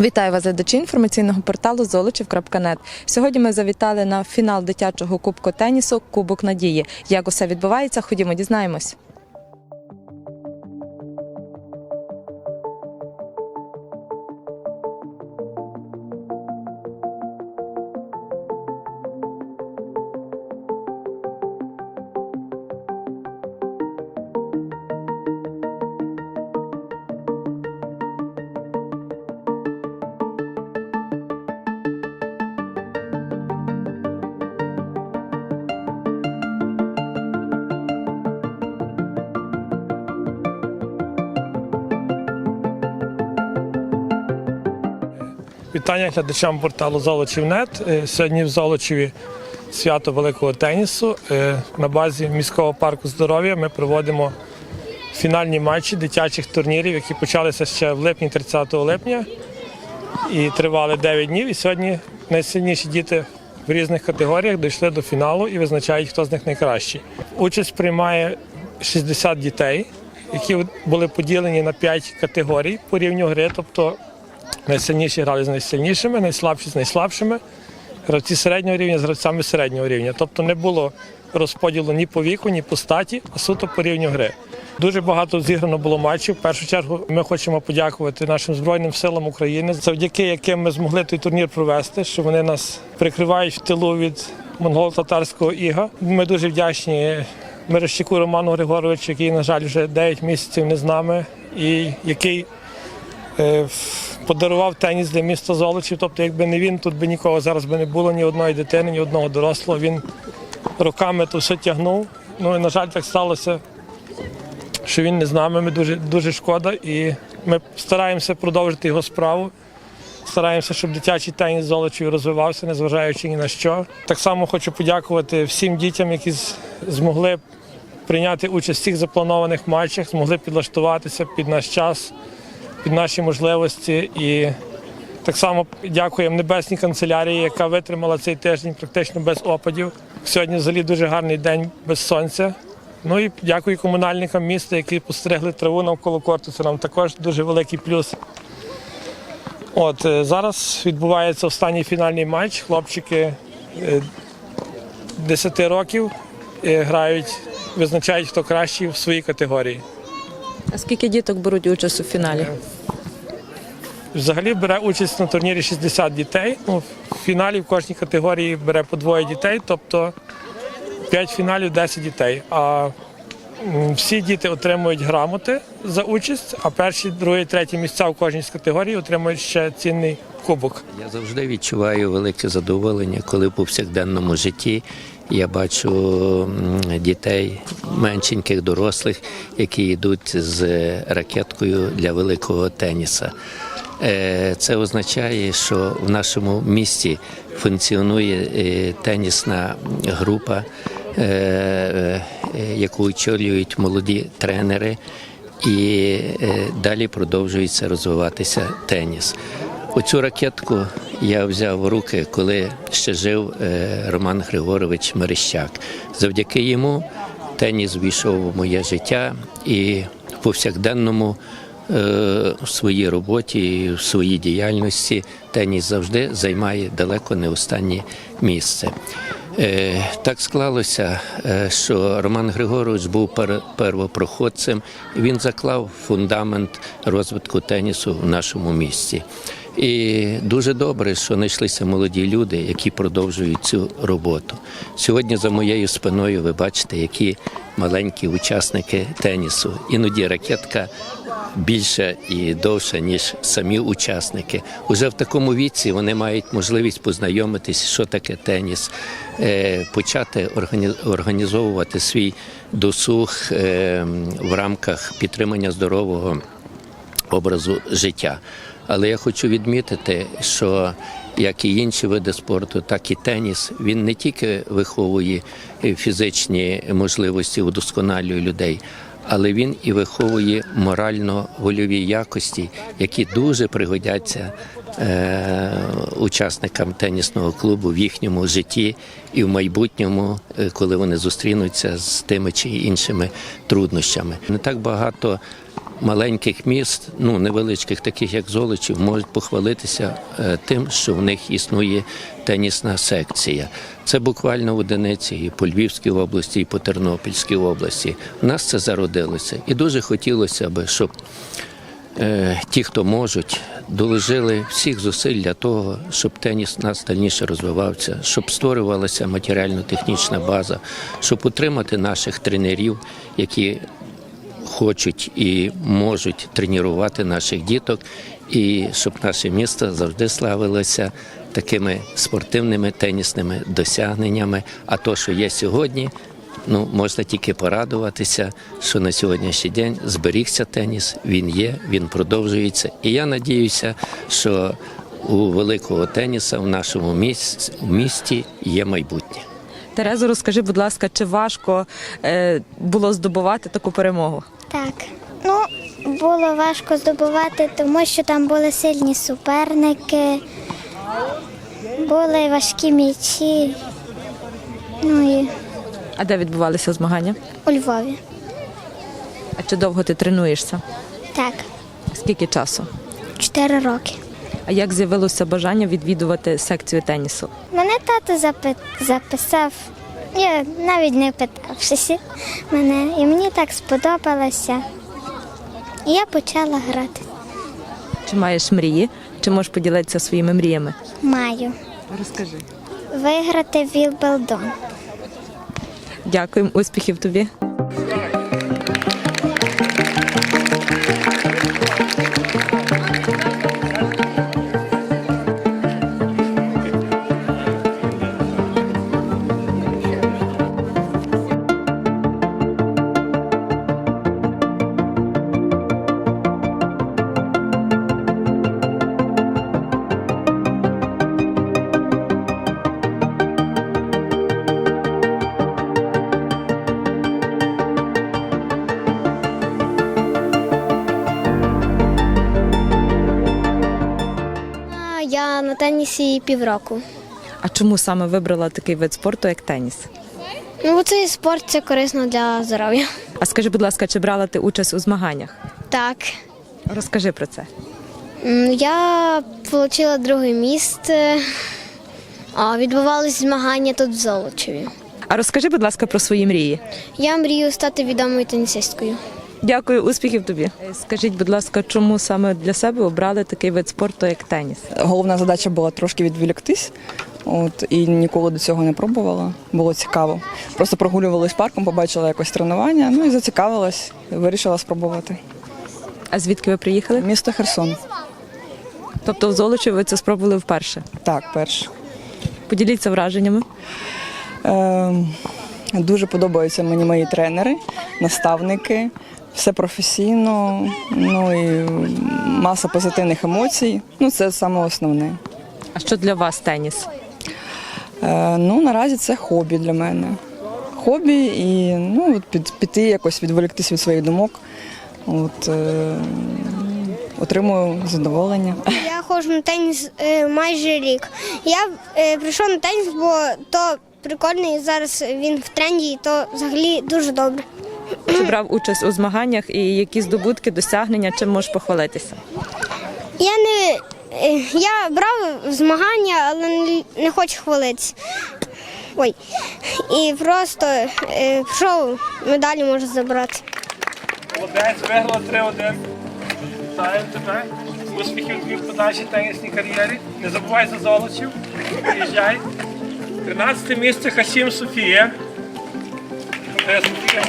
Вітаю вас, глядачі інформаційного порталу Золочів.нет. Сьогодні ми завітали на фінал дитячого кубку тенісу Кубок Надії. Як усе відбувається, ходімо, дізнаємось. Вітання глядачам порталу Золочів.нет. Е, Сьогодні в Золочеві свято великого тенісу. Е, На базі міського парку здоров'я ми проводимо фінальні матчі дитячих турнірів, які почалися ще в липні 30 липня і тривали 9 днів. І сьогодні найсильніші діти в різних категоріях дійшли до фіналу і визначають, хто з них найкращий. Участь приймає 60 дітей, які були поділені на 5 категорій по рівню гри. тобто Найсильніші грали з найсильнішими, найслабші з найслабшими. Гравці середнього рівня з гравцями середнього рівня. Тобто не було розподілу ні по віку, ні по статі, а суто по рівню гри. Дуже багато зіграно було матчів. В першу чергу ми хочемо подякувати нашим Збройним силам України, завдяки яким ми змогли той турнір провести, що вони нас прикривають в тилу від монголо-татарського іга. Ми дуже вдячні Мирошчику Роману Григоровичу, який, на жаль, вже 9 місяців не з нами, і який подарував теніс для міста Золочів. Тобто, якби не він, тут би нікого зараз би не було, ні одної дитини, ні одного дорослого. Він роками то все тягнув. Ну і на жаль, так сталося, що він не з нами. Ми дуже, дуже шкода. І ми стараємося продовжити його справу. Стараємося, щоб дитячий теніс в Золочеві розвивався, незважаючи ні на що. Так само хочу подякувати всім дітям, які змогли прийняти участь в всіх запланованих матчах, змогли підлаштуватися під наш час, під наші можливості. І так само дякуємо небесній канцелярії, яка витримала цей тиждень практично без опадів. Сьогодні взагалі дуже гарний день без сонця. Ну і дякую комунальникам міста, які постригли траву навколо корту. Це нам також дуже великий плюс. От е, зараз відбувається останній фінальний матч. Хлопчики е, 10 років е, грають, визначають, хто кращий в своїй категорії. А скільки діток беруть участь у фіналі? Взагалі бере участь на турнірі 60 дітей. Ну, в фіналі в кожній категорії бере по двоє дітей, тобто 5 фіналів 10 дітей. А всі діти отримують грамоти за участь, а перші, другі, треті місця в кожній з категорій отримують ще цінний кубок. Я завжди відчуваю велике задоволення, коли в повсякденному житті я бачу дітей, меншеньких дорослих, які йдуть з ракеткою для великого теніса. Е, Це означає, що в нашому місті функціонує е, тенісна група, яку очолюють молоді тренери, і е, далі продовжується розвиватися теніс. Оцю ракетку я взяв в руки, коли ще жив е, Роман Григорович Мерещак. Завдяки йому теніс війшов в моє життя і в повсякденному е, в своїй роботі, в своїй діяльності теніс завжди займає далеко не останнє місце. Е, Так склалося, е, що Роман Григорович був пер- первопроходцем. Він заклав фундамент розвитку тенісу в нашому місті. І дуже добре, що знайшлися молоді люди, які продовжують цю роботу. Сьогодні за моєю спиною ви бачите, які маленькі учасники тенісу. Іноді ракетка більша і довша, ніж самі учасники. Уже в такому віці вони мають можливість познайомитись, що таке теніс, е, почати органі- організовувати свій досуг е, в рамках підтримання здорового образу життя. Але я хочу відмітити, що як і інші види спорту, так і теніс, він не тільки виховує е, фізичні можливості, удосконалює людей, але він і виховує морально-вольові якості, які дуже пригодяться е, учасникам тенісного клубу в їхньому житті і в майбутньому, е, коли вони зустрінуться з тими чи іншими труднощами. Не так багато маленьких міст, ну невеличких, таких як Золочів, можуть похвалитися е, тим, що в них існує тенісна секція. Це буквально в одиниці і по Львівській області, і по Тернопільській області. У нас це зародилося. І дуже хотілося б, щоб е, ті, хто можуть, доложили всіх зусиль для того, щоб теніс нас дальніше розвивався, щоб створювалася матеріально-технічна база, щоб утримати наших тренерів, які хочуть і можуть тренувати наших діток, і щоб наше місто завжди славилося такими спортивними тенісними досягненнями. А то, що є сьогодні, ну можна тільки порадуватися, що на сьогоднішній день зберігся теніс, він є, він продовжується. І я надіюся, що у великого теніса в нашому місті, є майбутнє. Терезо, розкажи, будь ласка, чи важко е, було здобувати таку перемогу? Так. Ну, було важко здобувати, тому що там були сильні суперники, були важкі м'ячі. Ну і А де відбувалися змагання? у Львові. А чи довго ти тренуєшся? Так, Скільки часу? чотири роки. А як з'явилося бажання відвідувати секцію тенісу? Мене тато запи- записав, я навіть не питавшися мене, і мені так сподобалося. І я почала грати. Чи маєш мрії? Чи можеш поділитися своїми мріями? Маю Розкажи. виграти Вілбелдон. Дякуємо, успіхів тобі. Тенісі півроку. А чому саме вибрала такий вид спорту, як теніс? Ну, бо цей спорт це корисно для здоров'я. А скажи, будь ласка, чи брала ти участь у змаганнях? Так. Розкажи про це. Я отримала друге місце. А, Відбувалися змагання тут в Золочеві. А розкажи, будь ласка, про свої мрії. Я мрію стати відомою тенісисткою. Дякую, успіхів тобі. Е, Скажіть, будь ласка, чому саме для себе обрали такий вид спорту, як теніс? Головна задача була трошки відволіктись. От і ніколи до цього не пробувала. Було цікаво. Просто прогулювалась парком, побачила якось тренування. Ну і зацікавилась, вирішила спробувати. А звідки ви приїхали? Місто Херсон. Тобто в Золочі ви це спробували вперше. Так, перш. Поділіться враженнями. Е, дуже подобаються мені мої тренери, наставники. Все професійно, ну і маса позитивних емоцій. Ну, це саме основне. А що для вас теніс? Е, ну, наразі це хобі для мене. Хобі і ну, от під, піти якось відволіктись від своїх думок. От, е, отримую задоволення. Я ходжу на теніс е, майже рік. Я е, прийшов на теніс, бо то прикольний. Зараз він в тренді, і то взагалі дуже добре. Чи брав участь у змаганнях і які здобутки, досягнення, чим можеш похвалитися? Я не е, я брав змагання, але не, хочу хвалитися. Ой. І просто е, пішов, медалі можу забрати. Молодець, виграла 3-1. Вітаємо тебе. Успіхів тобі в подальшій тенісній кар'єрі. Не забувай за золочів. Приїжджай. 13 місце Хасім Софія. Е, Софія.